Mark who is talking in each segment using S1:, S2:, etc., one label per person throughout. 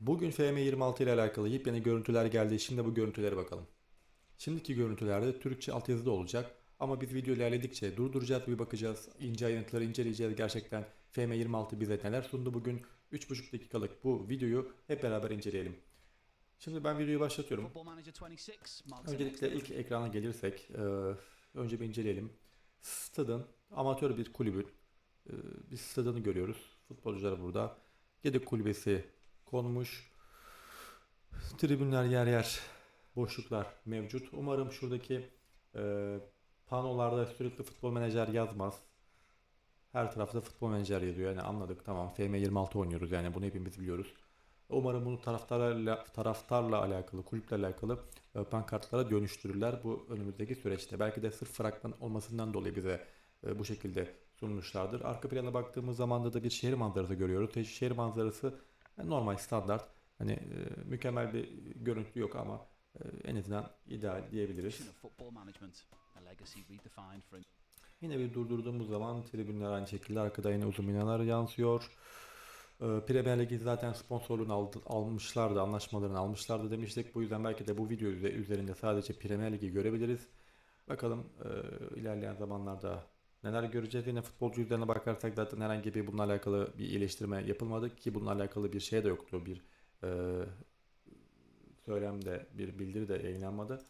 S1: Bugün FM26 ile alakalı yepyeni görüntüler geldi. Şimdi bu görüntülere bakalım. Şimdiki görüntülerde Türkçe altyazıda olacak. Ama biz video ilerledikçe durduracağız bir bakacağız. ince ayrıntıları inceleyeceğiz. Gerçekten FM26 bize neler sundu bugün. 3,5 dakikalık bu videoyu hep beraber inceleyelim. Şimdi ben videoyu başlatıyorum.
S2: Football Manager 26 marks
S1: Öncelikle ilk ekrana gelirsek e, önce bir inceleyelim. Stadın amatör bir kulübün e, bir stadını görüyoruz. Futbolcular burada. Gedek kulübesi konmuş. Tribünler yer yer boşluklar mevcut. Umarım şuradaki e, panolarda sürekli futbol menajer yazmaz. Her tarafta futbol menajer yazıyor. Yani anladık tamam FM26 oynuyoruz yani bunu hepimiz biliyoruz. Umarım bunu taraftarlarla, taraftarla alakalı, kulüple alakalı e, pankartlara dönüştürürler bu önümüzdeki süreçte. Belki de sırf fragman olmasından dolayı bize e, bu şekilde sunmuşlardır. Arka plana baktığımız zaman da bir şehir manzarası görüyoruz. Şehir manzarası e, normal, standart. Hani e, mükemmel bir görüntü yok ama e, en azından ideal diyebiliriz. Yine bir durdurduğumuz zaman tribünler aynı şekilde arkada yine uzun binalar yansıyor. Premier Lig'i zaten sponsorluğunu aldı, almışlardı, anlaşmalarını almışlardı demiştik. Bu yüzden belki de bu video üze- üzerinde sadece Premier Lig'i görebiliriz. Bakalım e, ilerleyen zamanlarda neler göreceğiz. Yine futbolcu üzerine bakarsak zaten herhangi bir bununla alakalı bir iyileştirme yapılmadı ki bununla alakalı bir şey de yoktu. Bir e, söylemde, bir bildiri de yayınlanmadı.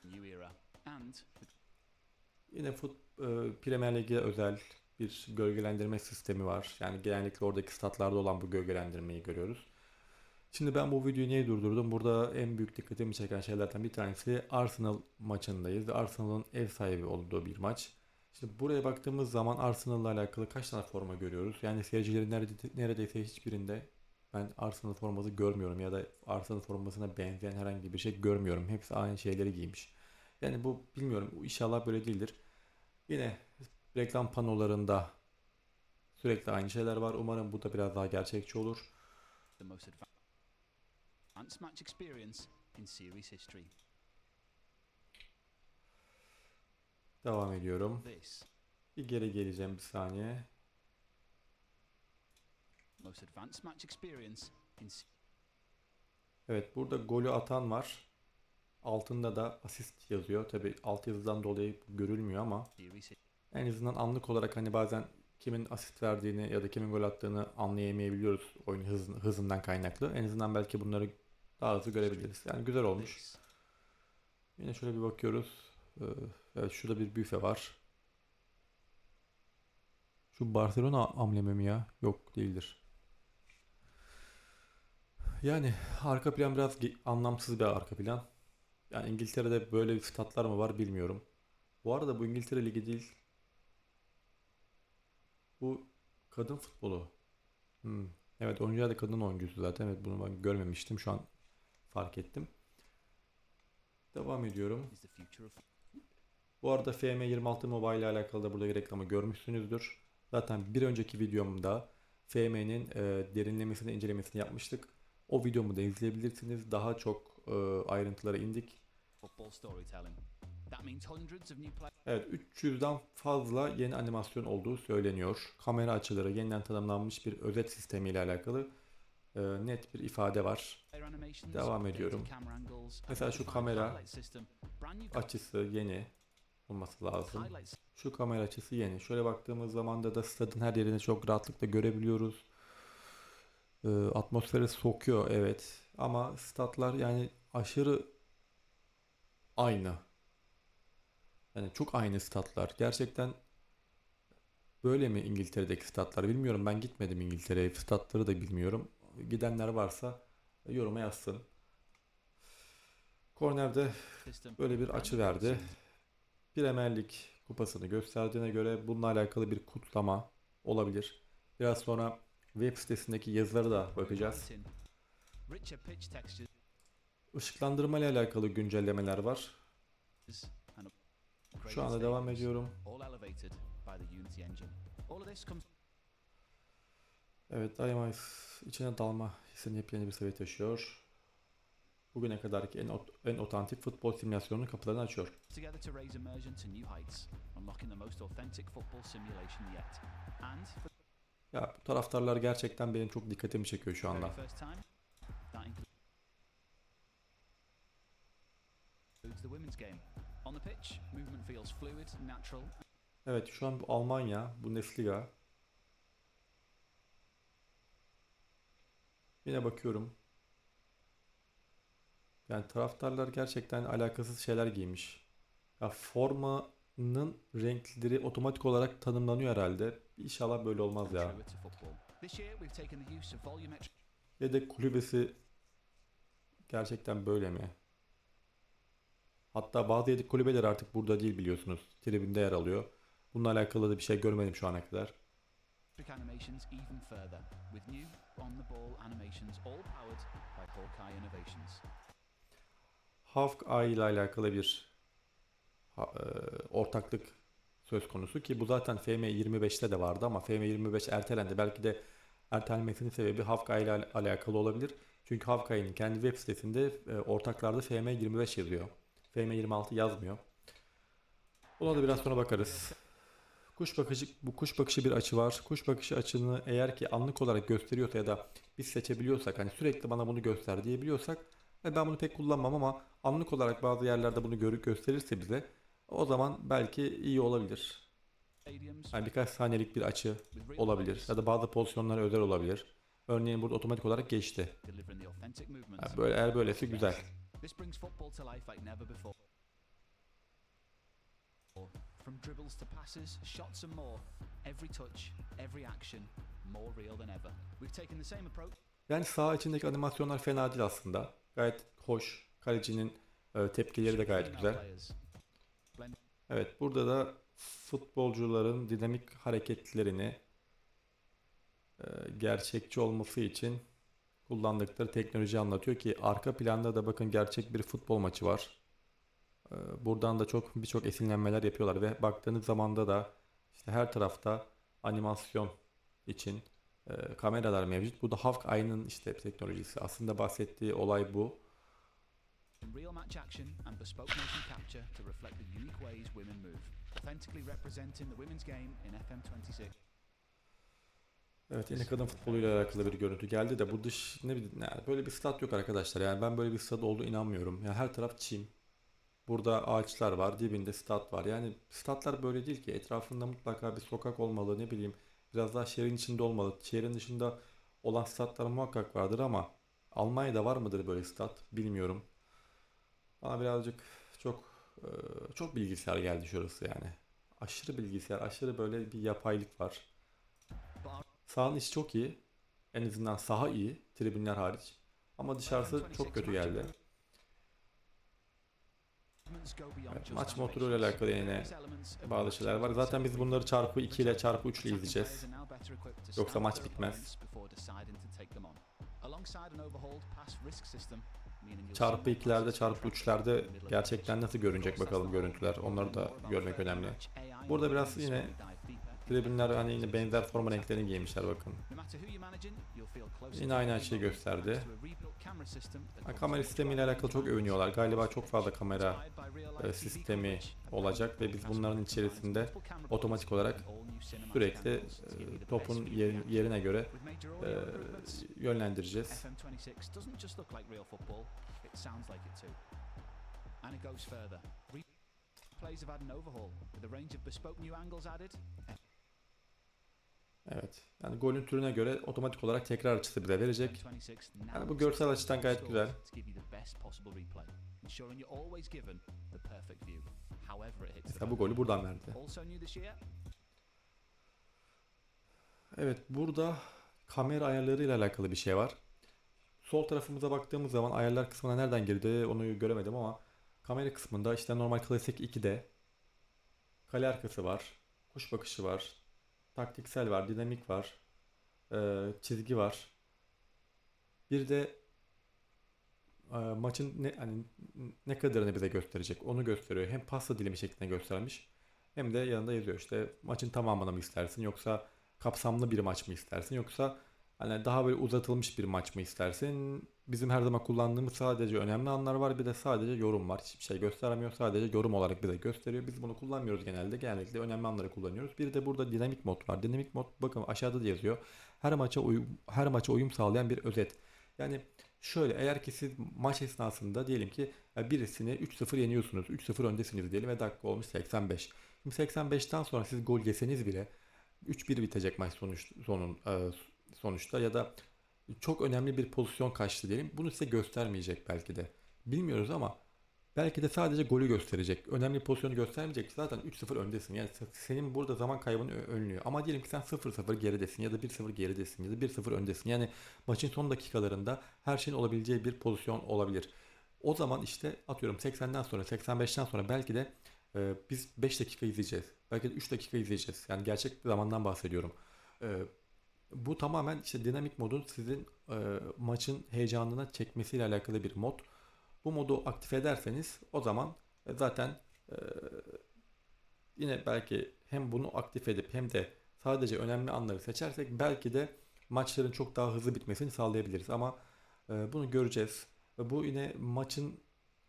S1: Yine fut, e, Premier Lig'e özel bir gölgelendirme sistemi var. Yani genellikle oradaki statlarda olan bu gölgelendirmeyi görüyoruz. Şimdi ben bu videoyu niye durdurdum? Burada en büyük dikkatimi çeken şeylerden bir tanesi Arsenal maçındayız. Arsenal'ın ev sahibi olduğu bir maç. Şimdi buraya baktığımız zaman Arsenal'la alakalı kaç tane forma görüyoruz? Yani seyircilerin nerede- neredeyse hiçbirinde ben Arsenal forması görmüyorum ya da Arsenal formasına benzeyen herhangi bir şey görmüyorum. Hepsi aynı şeyleri giymiş. Yani bu bilmiyorum inşallah böyle değildir. Yine reklam panolarında sürekli aynı şeyler var. Umarım bu da biraz daha gerçekçi olur.
S2: the most advanced match experience in series history.
S1: Devam ediyorum. Bir geri geleceğim bir saniye. Evet burada golü atan var. Altında da asist yazıyor. Tabi alt yazıdan dolayı görülmüyor ama en azından anlık olarak hani bazen kimin asist verdiğini ya da kimin gol attığını anlayamayabiliyoruz oyun hız, hızından kaynaklı. En azından belki bunları daha hızlı görebiliriz. Yani güzel olmuş. Yine şöyle bir bakıyoruz. Ee, Evet şurada bir büfe var. Şu Barcelona amblemi mi ya? Yok değildir. Yani arka plan biraz anlamsız bir arka plan. Yani İngiltere'de böyle bir statlar mı var bilmiyorum. Bu arada bu İngiltere Ligi değil. Bu kadın futbolu. Hmm. Evet oyuncular da kadın oyuncusu zaten. Evet bunu ben görmemiştim. Şu an fark ettim. Devam ediyorum.
S2: is the future of
S1: Bu arada FM26 Mobile ile alakalı da burada bir reklamı görmüşsünüzdür. Zaten bir önceki videomda FM'nin e, derinlemesini incelemesini yapmıştık. O videomu da izleyebilirsiniz. Daha çok e, ayrıntılara indik. Evet 300'den fazla yeni animasyon olduğu söyleniyor. Kamera açıları yeniden tanımlanmış bir özet sistemi ile alakalı e, net bir ifade var. Devam ediyorum. Mesela şu kamera Açısı yeni olması lazım. Şu kamera açısı yeni. Şöyle baktığımız zaman da, da stadın her yerini çok rahatlıkla görebiliyoruz. Ee, atmosferi sokuyor evet. Ama statlar yani aşırı aynı. Yani çok aynı statlar. Gerçekten böyle mi İngiltere'deki statlar bilmiyorum. Ben gitmedim İngiltere'ye. Statları da bilmiyorum. Gidenler varsa yoruma yazsın. Korner'de böyle bir açı verdi. Premier Lig kupasını gösterdiğine göre bununla alakalı bir kutlama olabilir. Biraz sonra web sitesindeki yazıları da bakacağız. Işıklandırma ile alakalı güncellemeler var. Şu anda devam ediyorum. Evet, IMF içine dalma hissini yepyeni bir seviye taşıyor bugüne kadarki en, ot en otantik futbol simülasyonunun kapılarını açıyor.
S2: Together to raise immersion to new heights, unlocking the most authentic football simulation yet. And
S1: ya bu taraftarlar gerçekten benim çok dikkatimi çekiyor şu anda. Evet şu an bu Almanya, bu Nesliga. Yine bakıyorum. Yani taraftarlar gerçekten alakasız şeyler giymiş. Ya formanın renkleri otomatik olarak tanımlanıyor herhalde. İnşallah böyle olmaz ya. Yedek kulübesi gerçekten böyle mi? Hatta bazı yedek kulübeler artık burada değil biliyorsunuz. Tribünde yer alıyor. Bununla alakalı da bir şey görmedim şu ana kadar.
S2: Hawkeye
S1: ile alakalı bir e, ortaklık söz konusu ki bu zaten FM25'te de vardı ama FM25 ertelendi. Belki de ertelenmesinin sebebi Hawkeye ile al- alakalı olabilir. Çünkü Hawkeye'nin kendi web sitesinde e, ortaklarda FM25 yazıyor. FM26 yazmıyor. Buna da biraz sonra bakarız. Kuş bakışı, bu kuş bakışı bir açı var. Kuş bakışı açını eğer ki anlık olarak gösteriyorsa ya da biz seçebiliyorsak hani sürekli bana bunu göster diyebiliyorsak e, ben bunu pek kullanmam ama anlık olarak bazı yerlerde bunu görüp gösterirse bize o zaman belki iyi olabilir. Yani birkaç saniyelik bir açı olabilir ya da bazı pozisyonlara özel olabilir. Örneğin burada otomatik olarak geçti. Yani böyle eğer böylesi güzel.
S2: From dribbles to passes, shots and more, every touch, every action, more real than ever. We've taken the same approach
S1: Yani saha içindeki animasyonlar fena değil aslında. Gayet hoş. Kalecinin e, tepkileri de gayet güzel. Evet burada da futbolcuların dinamik hareketlerini e, gerçekçi olması için kullandıkları teknoloji anlatıyor ki arka planda da bakın gerçek bir futbol maçı var. E, Buradan da çok birçok esinlenmeler yapıyorlar ve baktığınız zamanda da işte her tarafta animasyon için e, kameralar mevcut. Bu da Hawkeye'nin işte teknolojisi. Aslında bahsettiği olay bu.
S2: Real match action and bespoke motion capture to reflect the unique ways women move, authentically representing the women's game in FM26.
S1: Evet yine kadın futboluyla alakalı bir görüntü geldi de bu dış ne bileyim yani böyle bir stat yok arkadaşlar. Yani ben böyle bir stat olduğu inanmıyorum. Yani her taraf çim. Burada ağaçlar var, dibinde stat var. Yani statlar böyle değil ki. Etrafında mutlaka bir sokak olmalı, ne bileyim. Biraz daha şehrin içinde olmalı. Şehrin dışında olan statlar muhakkak vardır ama Almanya'da var mıdır böyle stat bilmiyorum. Bana birazcık çok e, çok bilgisayar geldi şurası yani. Aşırı bilgisayar, aşırı böyle bir yapaylık var. Sahanın içi çok iyi. En azından saha iyi. Tribünler hariç. Ama dışarısı çok kötü geldi. Evet, maç motoruyla alakalı yine bazı şeyler var. Zaten biz bunları çarpı 2 ile çarpı 3 ile izleyeceğiz. Yoksa maç bitmez. Çarpı 2'lerde çarpı 3'lerde gerçekten nasıl görünecek bakalım görüntüler. Onları da görmek önemli. Burada biraz yine Tribünler hani yine benzer forma renklerini giymişler bakın.
S2: Yine aynı açıyı gösterdi.
S1: Ha, kamera sistemiyle alakalı çok övünüyorlar. Galiba çok fazla kamera e, sistemi olacak ve biz bunların içerisinde otomatik olarak sürekli e, topun yer- yerine göre e, yönlendireceğiz.
S2: FM26 doesn't just look like real football, it sounds like it too. And it goes further. Replays have had an overhaul with a range of bespoke new angles added.
S1: Evet. Yani golün türüne göre otomatik olarak tekrar açısı bize verecek.
S2: FM26 now
S1: Yani bu görsel açıdan gayet güzel. Mesela bu golü buradan verdi. Evet burada kamera ayarları ile alakalı bir şey var. Sol tarafımıza baktığımız zaman ayarlar kısmına nereden girdi onu göremedim ama kamera kısmında işte normal klasik 2'de kale arkası var, kuş bakışı var, taktiksel var, dinamik var, e, çizgi var. Bir de e, maçın ne hani ne kadarını bize gösterecek onu gösteriyor. Hem pasta dilimi şeklinde göstermiş hem de yanında yazıyor işte maçın tamamını mı istersin yoksa kapsamlı bir maç mı istersin yoksa hani daha böyle uzatılmış bir maç mı istersin? Bizim her zaman kullandığımız sadece önemli anlar var bir de sadece yorum var. Hiçbir şey göstermiyor. Sadece yorum olarak bize gösteriyor. Biz bunu kullanmıyoruz genelde. Genellikle önemli anları kullanıyoruz. Bir de burada dinamik mod var. Dinamik mod bakın aşağıda da yazıyor. Her maça uyum, her maça uyum sağlayan bir özet. Yani Şöyle eğer ki siz maç esnasında diyelim ki e, birisini 3-0 yeniyorsunuz. 3-0 öndesiniz diyelim ve dakika olmuş 85. Şimdi 85'ten sonra siz gol yeseniz bile 3-1 bitecek maç sonuç, sonun, e, sonuçta ya da çok önemli bir pozisyon kaçtı diyelim. Bunu size göstermeyecek belki de. Bilmiyoruz ama belki de sadece golü gösterecek. Önemli pozisyonu göstermeyecek. Zaten 3-0 öndesin. Yani se- senin burada zaman kaybını önlüyor. Ama diyelim ki sen 0-0 geridesin ya da 1-0 geridesin ya da 1-0 öndesin. Yani maçın son dakikalarında her şeyin olabileceği bir pozisyon olabilir. O zaman işte atıyorum 80'den sonra 85'ten sonra belki de e, biz 5 dakika izleyeceğiz. Belki de 3 dakika izleyeceğiz. Yani gerçek bir zamandan bahsediyorum. E, bu tamamen işte dinamik modun sizin e, maçın heyecanına çekmesiyle alakalı bir mod. Bu modu aktif ederseniz o zaman e, zaten e, yine belki hem bunu aktif edip hem de sadece önemli anları seçersek belki de maçların çok daha hızlı bitmesini sağlayabiliriz. Ama e, bunu göreceğiz. Bu yine maçın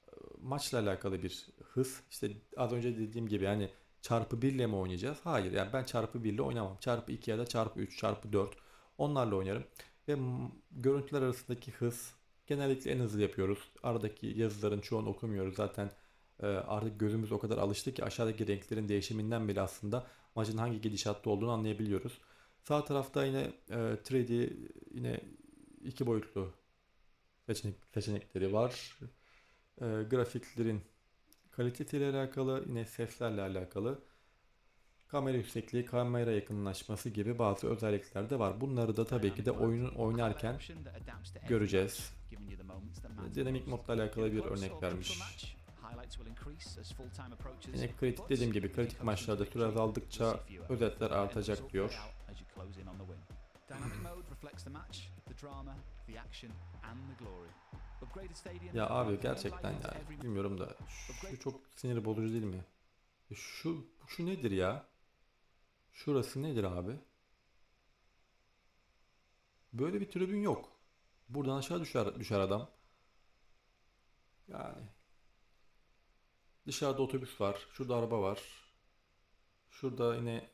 S1: e, maçla alakalı bir hız. İşte az önce dediğim gibi yani çarpı 1 ile mi oynayacağız? Hayır yani ben çarpı 1 ile oynamam. Çarpı 2 ya da çarpı 3, çarpı 4 onlarla oynarım. Ve görüntüler arasındaki hız genellikle en hızlı yapıyoruz. Aradaki yazıların çoğunu okumuyoruz. Zaten e, artık gözümüz o kadar alıştı ki aşağıdaki renklerin değişiminden bile aslında maçın hangi gidişatta olduğunu anlayabiliyoruz. Sağ tarafta yine e, 3D yine iki boyutlu seçenek, seçenekleri var. E, grafiklerin kalitesiyle alakalı, yine seslerle alakalı. Kamera yüksekliği, kamera yakınlaşması gibi bazı özellikler de var. Bunları da tabii ki de oyunun oynarken göreceğiz. Dinamik modla alakalı bir örnek vermiş. Yine kritik dediğim gibi kritik maçlarda süre azaldıkça özetler artacak diyor.
S2: Dynamic mode reflects the match, the drama, the action and the glory.
S1: Ya abi gerçekten ya bilmiyorum da şu çok sinir bozucu değil mi? Şu şu nedir ya? Şurası nedir abi? Böyle bir tribün yok. Buradan aşağı düşer düşer adam. Yani dışarıda otobüs var, şurada araba var. Şurada yine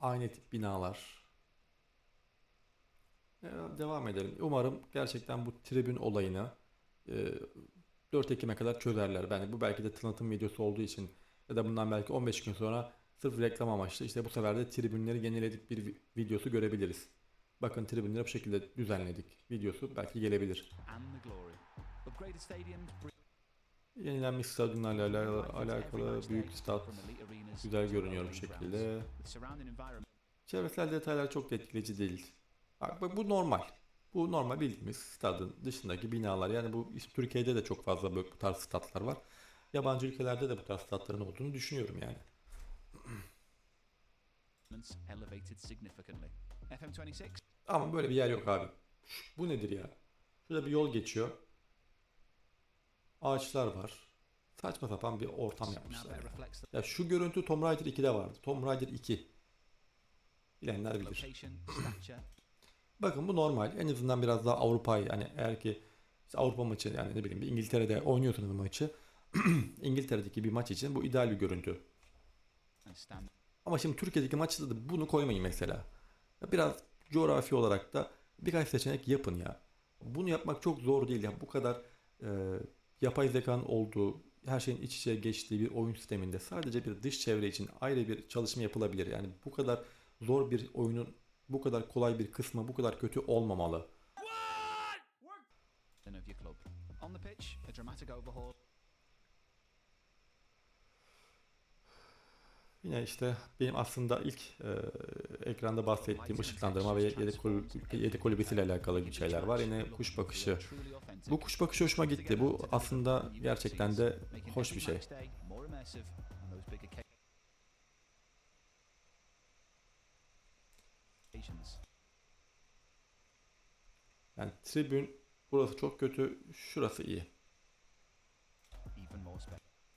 S1: aynı tip binalar. Ya, Devam edelim. Umarım gerçekten bu tribün olayını e, 4 Ekim'e kadar çözerler. Yani bu belki de tanıtım videosu olduğu için ya da bundan belki 15 gün sonra sırf reklam amaçlı işte bu sefer de tribünleri yeniledik bir vi- videosu görebiliriz. Bakın tribünleri bu şekilde düzenledik. Videosu belki gelebilir. Yenilenmiş stadyumlarla alakalı büyük stat güzel görünüyor bu şekilde. Çevresel detaylar çok da etkileyici değil. Bak, bu normal. Bu normal bildiğimiz stadın dışındaki binalar. Yani bu Türkiye'de de çok fazla böyle bu tarz statlar var. Yabancı ülkelerde de bu tarz statların olduğunu düşünüyorum yani.
S2: elevated significantly. FM26
S1: Ama böyle bir yer yok abi. Bu nedir ya? Şurada bir yol geçiyor. Ağaçlar var. Saçma sapan bir ortam yapmışlar.
S2: better
S1: ya.
S2: reflects the
S1: Ya şu görüntü Tomb Raider 2'de vardı. Tomb Raider 2. Bilenler bilir. Bakın bu normal. En azından biraz daha Avrupa yani eğer ki Avrupa maçı yani ne bileyim bir İngiltere'de oynuyorsunuz maçı. İngiltere'deki bir maç için bu ideal bir görüntü. Ama şimdi Türkiye'deki maçta da bunu koymayın mesela. Biraz coğrafi olarak da birkaç seçenek yapın ya. Bunu yapmak çok zor değil ya. Bu kadar e, yapay zekanın olduğu, her şeyin iç içe geçtiği bir oyun sisteminde sadece bir dış çevre için ayrı bir çalışma yapılabilir. Yani bu kadar zor bir oyunun bu kadar kolay bir kısmı bu kadar kötü olmamalı. Yine işte benim aslında ilk e, ekranda bahsettiğim ışıklandırma ve yedek, kul, yedek kulübesiyle alakalı bir şeyler var. Yine kuş bakışı. Bu kuş bakışı hoşuma gitti. Bu aslında gerçekten de hoş bir şey. Yani tribün burası çok kötü, şurası iyi.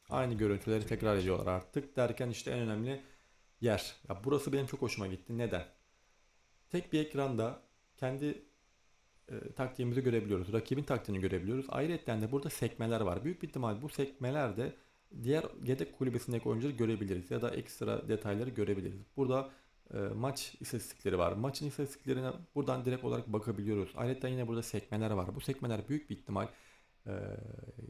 S1: Aynı görüntüleri tekrar ediyorlar artık derken işte en önemli yer. Ya burası benim çok hoşuma gitti. Neden? Tek bir ekranda kendi e, taktiğimizi görebiliyoruz. Rakibin taktiğini görebiliyoruz. Ayrıca de burada sekmeler var. Büyük bir ihtimal bu sekmelerde diğer yedek kulübesindeki oyuncuları görebiliriz ya da ekstra detayları görebiliriz. Burada maç istatistikleri var. Maçın istatistiklerine buradan direkt olarak bakabiliyoruz. Ayrıca yine burada sekmeler var. Bu sekmeler büyük bir ihtimal e,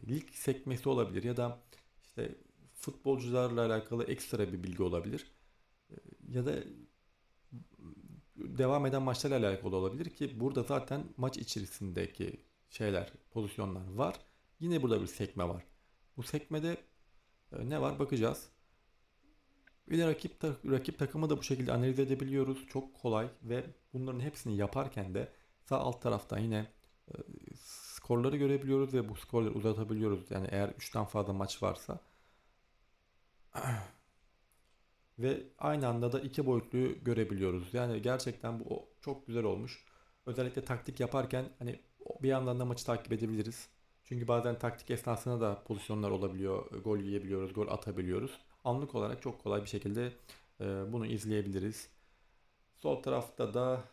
S1: lig sekmesi olabilir ya da işte futbolcularla alakalı ekstra bir bilgi olabilir. E, ya da devam eden maçlarla alakalı olabilir ki burada zaten maç içerisindeki şeyler, pozisyonlar var. Yine burada bir sekme var. Bu sekmede e, ne var bakacağız. Bir de rakip, ta- rakip takımı da bu şekilde analiz edebiliyoruz. Çok kolay ve bunların hepsini yaparken de sağ alt taraftan yine e, skorları görebiliyoruz ve bu skorları uzatabiliyoruz. Yani eğer 3'ten fazla maç varsa ve aynı anda da iki boyutlu görebiliyoruz. Yani gerçekten bu çok güzel olmuş. Özellikle taktik yaparken hani bir yandan da maçı takip edebiliriz. Çünkü bazen taktik esnasında da pozisyonlar olabiliyor. Gol yiyebiliyoruz, gol atabiliyoruz. Anlık olarak çok kolay bir şekilde e, bunu izleyebiliriz. Sol tarafta da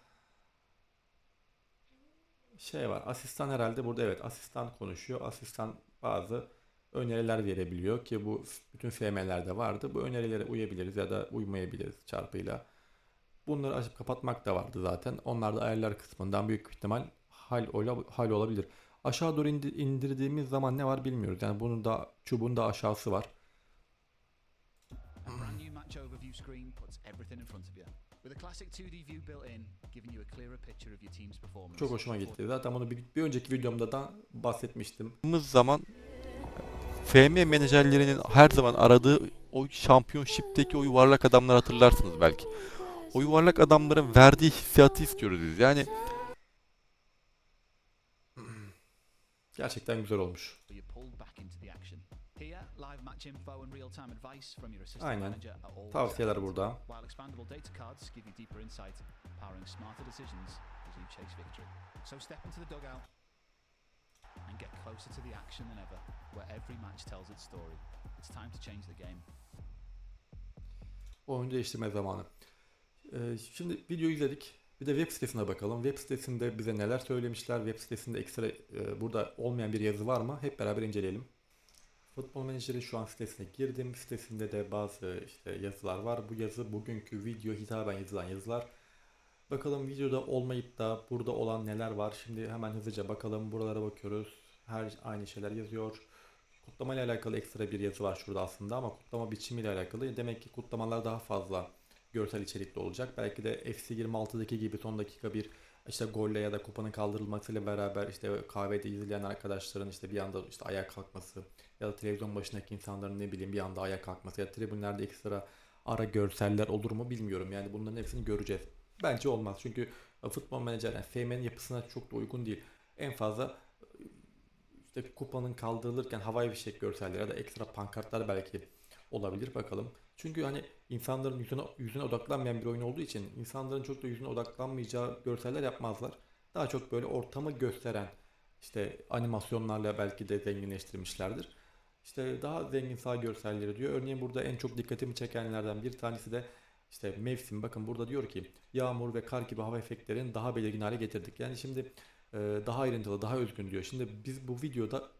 S1: şey var. Asistan herhalde burada evet asistan konuşuyor. Asistan bazı öneriler verebiliyor ki bu bütün FM'lerde vardı. Bu önerilere uyabiliriz ya da uymayabiliriz çarpıyla. Bunları açıp kapatmak da vardı zaten. Onlar da ayarlar kısmından büyük ihtimal hal, ola, hal olabilir. Aşağı doğru indi- indirdiğimiz zaman ne var bilmiyoruz. Yani bunun da çubuğun da aşağısı var.
S2: A brand new match overview screen puts everything in front of you. With a classic 2D view built in, giving you a clearer picture of your team's performance.
S1: Çok hoşuma gitti. Zaten bunu bir, bir önceki videomda da bahsetmiştim.
S3: baktığımız zaman FM menajerlerinin her zaman aradığı o şampiyonşipteki o yuvarlak adamlar hatırlarsınız belki. O yuvarlak adamların verdiği hissiyatı istiyoruz biz. Yani
S1: Gerçekten güzel olmuş. Aynen. Tavsiyeler burada.
S2: And get closer to the action than ever, where every match tells its story. It's time to change the game.
S1: Oyun değiştirme zamanı. Ee, şimdi videoyu izledik. Bir de web sitesine bakalım. Web sitesinde bize neler söylemişler. Web sitesinde ekstra e, burada olmayan bir yazı var mı? Hep beraber inceleyelim. Futbol Manager'in şu an sitesine girdim. Sitesinde de bazı işte yazılar var. Bu yazı bugünkü video hitaben yazılan yazılar. Bakalım videoda olmayıp da burada olan neler var. Şimdi hemen hızlıca bakalım. Buralara bakıyoruz. Her aynı şeyler yazıyor. Kutlama ile alakalı ekstra bir yazı var şurada aslında ama kutlama biçimiyle alakalı. Demek ki kutlamalar daha fazla görsel içerikli olacak. Belki de FC 26'daki gibi son dakika bir işte golle ya da kupanın kaldırılmasıyla beraber işte kahvede izleyen arkadaşların işte bir anda işte ayağa kalkması ya da televizyon başındaki insanların ne bileyim bir anda ayağa kalkması ya da tribünlerde ekstra ara görseller olur mu bilmiyorum. Yani bunların hepsini göreceğiz. Bence olmaz. Çünkü futbol menajer yani FM'nin yapısına çok da uygun değil. En fazla işte kupanın kaldırılırken havai fişek görselleri ya da ekstra pankartlar belki olabilir bakalım. Çünkü hani insanların yüzüne, yüzüne odaklanmayan bir oyun olduğu için insanların çok da yüzüne odaklanmayacağı görseller yapmazlar. Daha çok böyle ortamı gösteren işte animasyonlarla belki de zenginleştirmişlerdir. İşte daha zengin sağ görselleri diyor. Örneğin burada en çok dikkatimi çekenlerden bir tanesi de işte mevsim. Bakın burada diyor ki yağmur ve kar gibi hava efektlerini daha belirgin hale getirdik. Yani şimdi daha ayrıntılı, daha özgün diyor. Şimdi biz bu videoda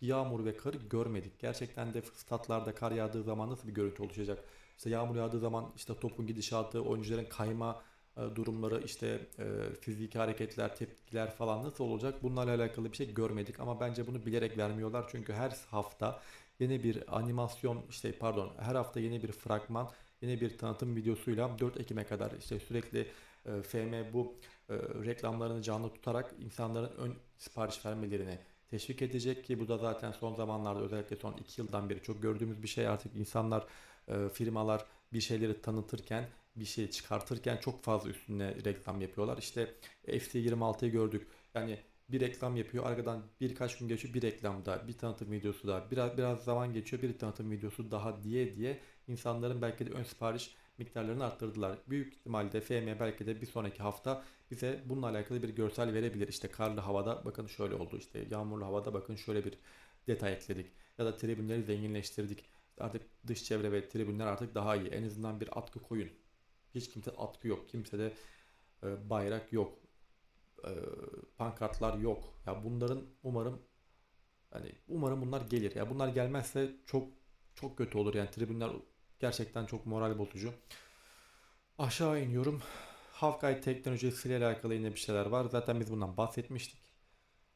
S1: yağmur ve karı görmedik. Gerçekten de statlarda kar yağdığı zaman nasıl bir görüntü oluşacak? İşte yağmur yağdığı zaman işte topun gidişatı, oyuncuların kayma e, durumları, işte e, fiziki hareketler, tepkiler falan nasıl olacak? Bunlarla alakalı bir şey görmedik ama bence bunu bilerek vermiyorlar. Çünkü her hafta yeni bir animasyon, işte pardon, her hafta yeni bir fragman, yeni bir tanıtım videosuyla 4 Ekim'e kadar işte sürekli e, FM bu reklamlarını canlı tutarak insanların ön sipariş vermelerini teşvik edecek ki bu da zaten son zamanlarda özellikle son 2 yıldan beri çok gördüğümüz bir şey artık insanlar e, firmalar bir şeyleri tanıtırken bir şey çıkartırken çok fazla üstüne reklam yapıyorlar. İşte FC26'yı gördük. Yani bir reklam yapıyor. Arkadan birkaç gün geçiyor bir reklamda, bir tanıtım videosu da, biraz biraz zaman geçiyor bir tanıtım videosu daha diye diye insanların belki de ön sipariş miktarlarını arttırdılar. Büyük ihtimalle FM belki de bir sonraki hafta bize bununla alakalı bir görsel verebilir. İşte karlı havada bakın şöyle oldu. İşte yağmurlu havada bakın şöyle bir detay ekledik. Ya da tribünleri zenginleştirdik. Artık dış çevre ve tribünler artık daha iyi. En azından bir atkı koyun. Hiç kimse atkı yok. Kimsede e, bayrak yok. E, pankartlar yok. Ya bunların umarım hani umarım bunlar gelir. Ya bunlar gelmezse çok çok kötü olur. Yani tribünler gerçekten çok moral bozucu. Aşağı iniyorum. Hawkeye teknolojisiyle alakalı yine bir şeyler var. Zaten biz bundan bahsetmiştik.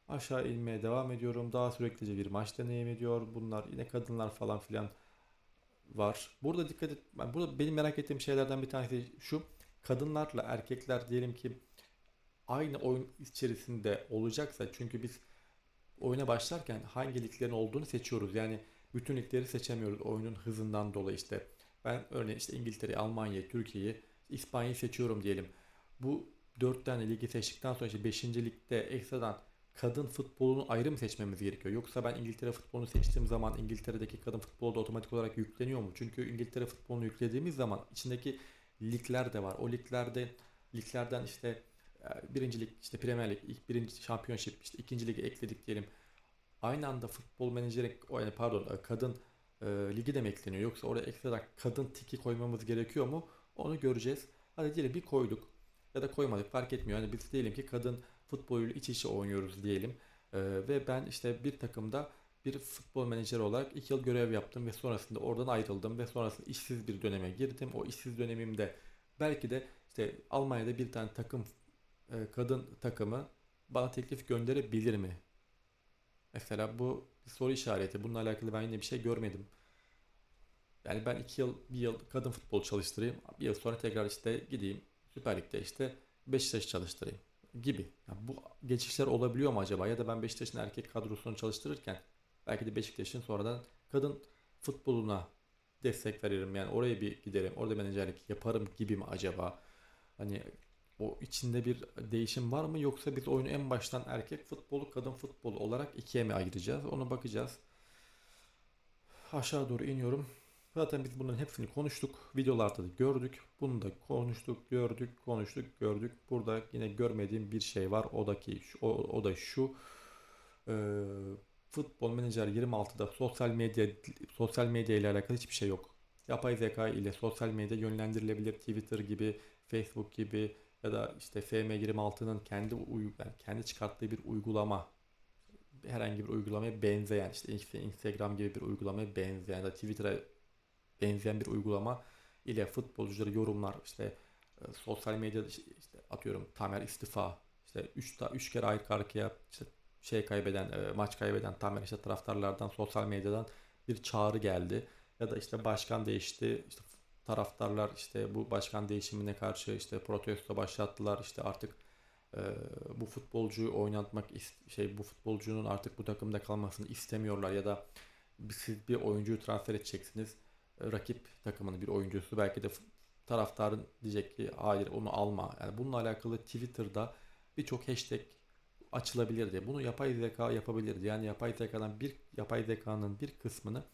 S1: Aşağı inmeye devam ediyorum. Daha süreklice bir maç deneyim ediyor. Bunlar yine kadınlar falan filan var. Burada dikkat et. ben- Burada benim merak ettiğim şeylerden bir tanesi şu. Kadınlarla erkekler diyelim ki aynı oyun içerisinde olacaksa çünkü biz oyuna başlarken hangi liglerin olduğunu seçiyoruz. Yani bütün ligleri seçemiyoruz oyunun hızından dolayı işte. Ben örneğin işte İngiltere, Almanya, Türkiye'yi, İspanya'yı seçiyorum diyelim. Bu dört tane ligi seçtikten sonra işte 5. ligde ekstradan kadın futbolunu ayrı mı seçmemiz gerekiyor? Yoksa ben İngiltere futbolunu seçtiğim zaman İngiltere'deki kadın futbolu da otomatik olarak yükleniyor mu? Çünkü İngiltere futbolunu yüklediğimiz zaman içindeki ligler de var. O liglerde liglerden işte e, birinci lig, işte Premier Lig, ilk birinci şampiyonşip, işte ikinci ligi ekledik diyelim. Aynı anda futbol menajeri, yani pardon e, kadın e, ligi de ekleniyor? Yoksa oraya ekstradan kadın tiki koymamız gerekiyor mu? Onu göreceğiz. Hadi diyelim bir koyduk ya da koymadık fark etmiyor. Hani biz diyelim ki kadın futboluyla iç içe oynuyoruz diyelim. E, ve ben işte bir takımda bir futbol menajeri olarak iki yıl görev yaptım ve sonrasında oradan ayrıldım ve sonrasında işsiz bir döneme girdim. O işsiz dönemimde belki de işte Almanya'da bir tane takım e, kadın takımı bana teklif gönderebilir mi? Mesela bu bir soru işareti. Bununla alakalı ben yine bir şey görmedim. Yani ben iki yıl, bir yıl kadın futbol çalıştırayım. Bir yıl sonra tekrar işte gideyim Süper Lig'de işte Beşiktaş çalıştırayım gibi. Ya bu geçişler olabiliyor mu acaba? Ya da ben Beşiktaş'ın erkek kadrosunu çalıştırırken belki de Beşiktaş'ın sonradan kadın futboluna destek veririm. Yani oraya bir giderim. Orada menajerlik yaparım gibi mi acaba? Hani o içinde bir değişim var mı yoksa biz oyunu en baştan erkek futbolu kadın futbolu olarak ikiye mi ayıracağız? Onu bakacağız. Aşağı doğru iniyorum. Zaten biz bunların hepsini konuştuk. Videolarda da gördük. Bunu da konuştuk, gördük, konuştuk, gördük. Burada yine görmediğim bir şey var. O da ki o, o da şu. Ee, Futbol Manager 26'da sosyal medya sosyal medya ile alakalı hiçbir şey yok. Yapay zeka ile sosyal medya yönlendirilebilir. Twitter gibi, Facebook gibi ya da işte FM26'nın kendi yani kendi çıkarttığı bir uygulama herhangi bir uygulamaya benzeyen işte Inst- Instagram gibi bir uygulamaya benzeyen ya da Twitter'a benzeyen bir uygulama ile futbolcuları yorumlar işte e, sosyal medyada işte, atıyorum Tamer istifa işte 3 3 kere arka arkaya işte şey kaybeden e, maç kaybeden Tamer işte taraftarlardan sosyal medyadan bir çağrı geldi. Ya da işte başkan değişti işte taraftarlar işte bu başkan değişimine karşı işte protesto başlattılar işte artık e, bu futbolcuyu oynatmak şey bu futbolcunun artık bu takımda kalmasını istemiyorlar ya da siz bir oyuncuyu transfer edeceksiniz e, rakip takımının bir oyuncusu belki de taraftarın diyecek ki hayır onu alma. Yani bununla alakalı Twitter'da birçok hashtag açılabilirdi. Bunu yapay zeka yapabilirdi. Yani yapay zekadan bir yapay zekanın bir kısmını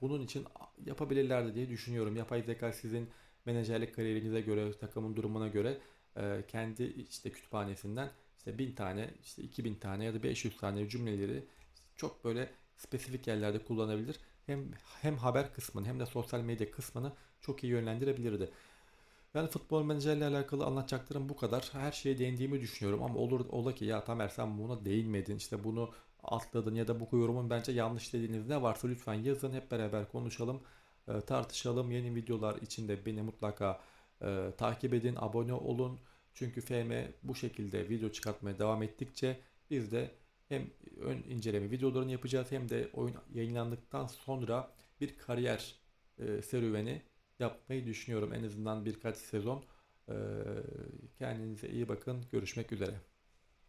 S1: bunun için yapabilirlerdi diye düşünüyorum. Yapay zeka sizin menajerlik kariyerinize göre, takımın durumuna göre e, kendi işte kütüphanesinden işte 1000 tane, işte 2000 tane ya da 500 tane cümleleri çok böyle spesifik yerlerde kullanabilir. Hem hem haber kısmını hem de sosyal medya kısmını çok iyi yönlendirebilirdi. Yani futbol menajerle alakalı anlatacaklarım bu kadar. Her şeye değindiğimi düşünüyorum ama olur ola ki ya Tamer sen buna değinmedin işte bunu atladın ya da bu yorumun bence yanlış dediğiniz ne varsa lütfen yazın hep beraber konuşalım e, tartışalım yeni videolar için de beni mutlaka e, takip edin abone olun çünkü FM bu şekilde video çıkartmaya devam ettikçe biz de hem ön inceleme videolarını yapacağız hem de oyun yayınlandıktan sonra bir kariyer e, serüveni yapmayı düşünüyorum en azından birkaç sezon. E, kendinize iyi bakın. Görüşmek üzere.